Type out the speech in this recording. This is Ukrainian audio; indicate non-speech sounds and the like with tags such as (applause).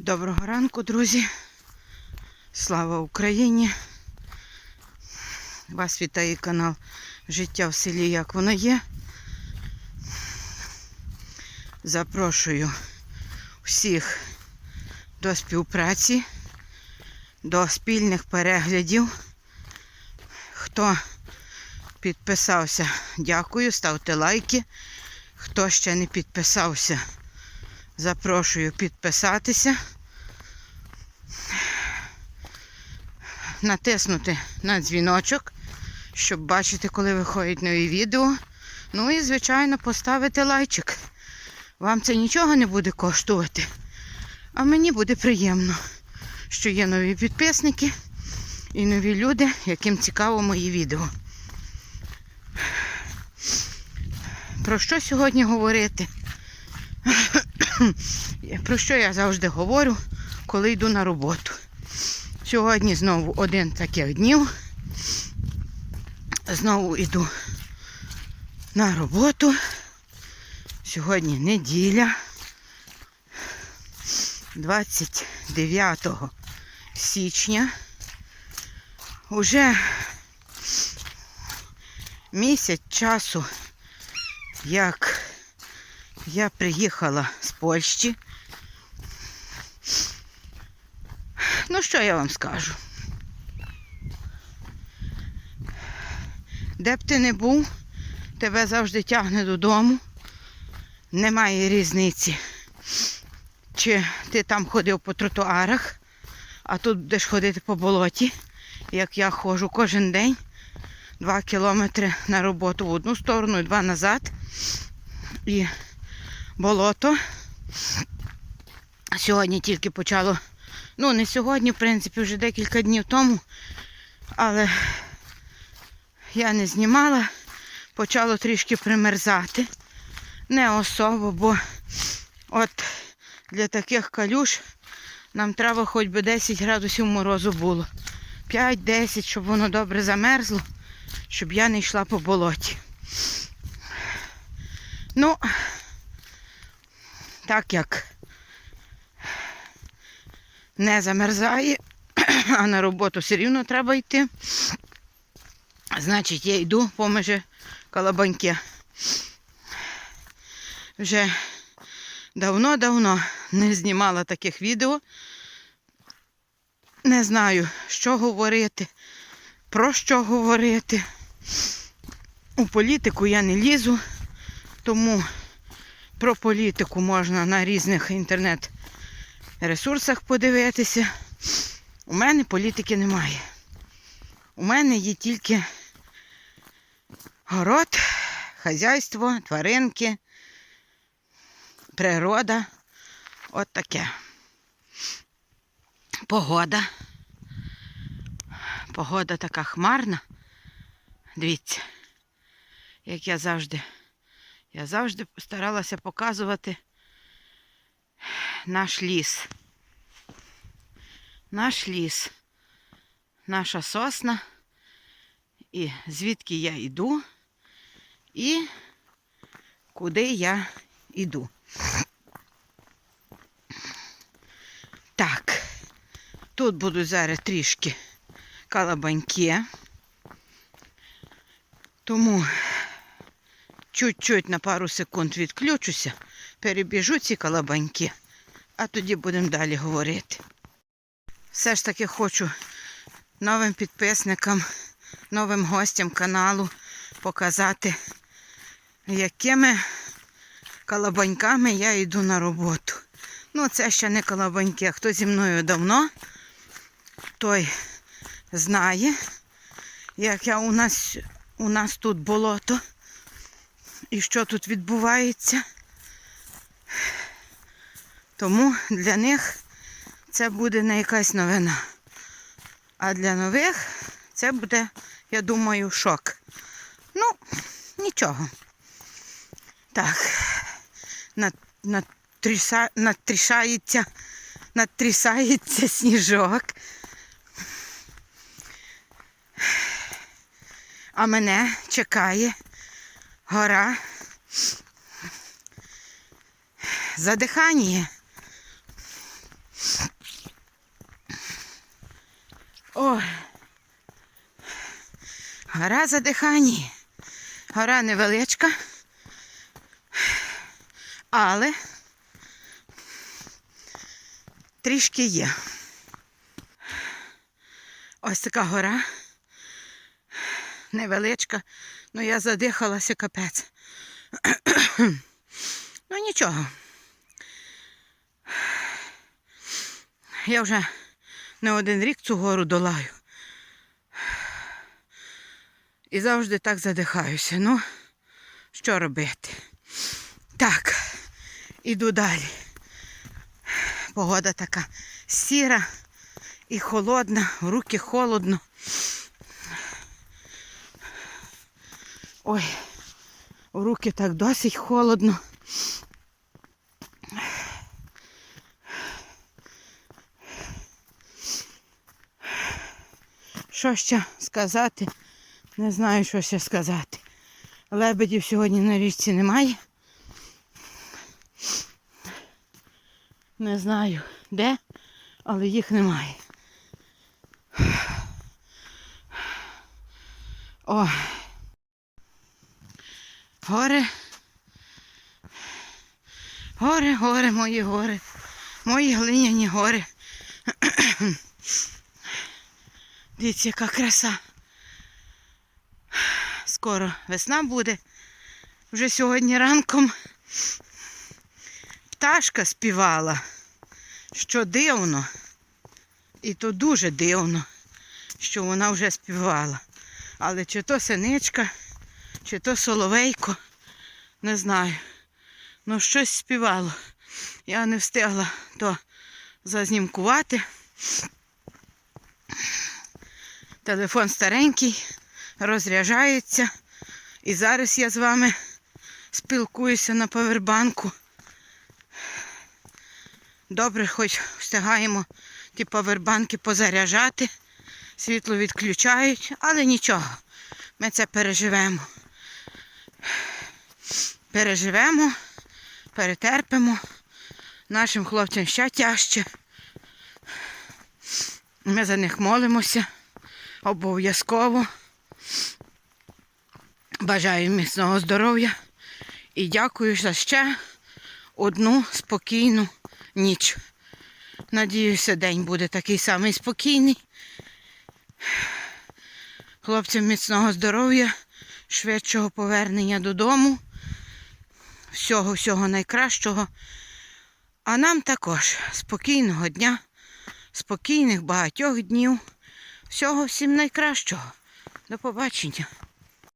Доброго ранку, друзі. Слава Україні. Вас вітає канал Життя в селі, як воно є. Запрошую всіх до співпраці, до спільних переглядів. Хто підписався, дякую, ставте лайки. Хто ще не підписався, запрошую підписатися. Натиснути на дзвіночок, щоб бачити, коли виходять нові відео. Ну і, звичайно, поставити лайчик. Вам це нічого не буде коштувати. А мені буде приємно, що є нові підписники і нові люди, яким цікаво мої відео. Про що сьогодні говорити? Про що я завжди говорю, коли йду на роботу. Сьогодні знову один таких днів. Знову йду на роботу. Сьогодні неділя. 29 січня. Уже місяць часу, як я приїхала з Польщі. Ну, що я вам скажу? Де б ти не був, тебе завжди тягне додому. Немає різниці. Чи ти там ходив по тротуарах, а тут будеш ходити по болоті, як я ходжу кожен день. Два кілометри на роботу в одну сторону і два назад. І болото. Сьогодні тільки почало, ну не сьогодні, в принципі, вже декілька днів тому, але я не знімала, почало трішки примерзати. Не особо, бо от для таких калюш нам треба хоч би 10 градусів морозу було. 5-10, щоб воно добре замерзло, щоб я не йшла по болоті. Ну, так як не замерзає, (clears throat) а на роботу все рівно треба йти. Значить, я йду поміж колобаньки. Вже давно-давно не знімала таких відео. Не знаю, що говорити, про що говорити. У політику я не лізу, тому про політику можна на різних інтернет-ресурсах подивитися. У мене політики немає. У мене є тільки город, хазяйство, тваринки, природа. От таке. Погода. Погода така хмарна. Дивіться, як я завжди. Я завжди старалася показувати наш ліс. Наш ліс, наша сосна, і звідки я йду, і куди я йду. Так, тут будуть зараз трішки калабаньки. Тому чуть-чуть на пару секунд відключуся, перебіжу ці калабаньки, а тоді будемо далі говорити. Все ж таки хочу новим підписникам, новим гостям каналу показати, якими калабаньками я йду на роботу. Ну, це ще не калабаньки, а хто зі мною давно, той знає, як я у нас, у нас тут болото і що тут відбувається. Тому для них це буде не якась новина. А для нових це буде, я думаю, шок. Ну, нічого. Так, надтрішається, надтрісається сніжок. А мене чекає гора задихання. Ой. Гора задихані. Гора невеличка. Але трішки є. Ось така гора. Невеличка. Ну я задихалася капець. (clears throat) ну нічого. Я вже не один рік цю гору долаю. І завжди так задихаюся. Ну, що робити? Так, іду далі. Погода така сіра і холодна, руки холодно. Ой, в руки так досить холодно. Що ще сказати? Не знаю, що ще сказати. Лебедів сьогодні на річці немає. Не знаю де, але їх немає. О. Гори. Гори, гори, мої гори. Мої глиняні гори. Дивіться, яка краса. Скоро весна буде. Вже сьогодні ранком пташка співала, що дивно. І то дуже дивно, що вона вже співала. Але чи то синичка, чи то соловейко, не знаю. Ну, щось співало. Я не встигла то зазнімкувати. Телефон старенький, розряджається. І зараз я з вами спілкуюся на повербанку. Добре, хоч встигаємо ті повербанки позаряджати. Світло відключають, але нічого. Ми це переживемо. Переживемо, перетерпимо. Нашим хлопцям ще тяжче. Ми за них молимося. Обов'язково. Бажаю міцного здоров'я і дякую за ще одну спокійну ніч. Надіюся, день буде такий самий спокійний. Хлопцям міцного здоров'я, швидшого повернення додому. Всього, всього найкращого. А нам також спокійного дня, спокійних багатьох днів. Всього всім найкращого. До побачення.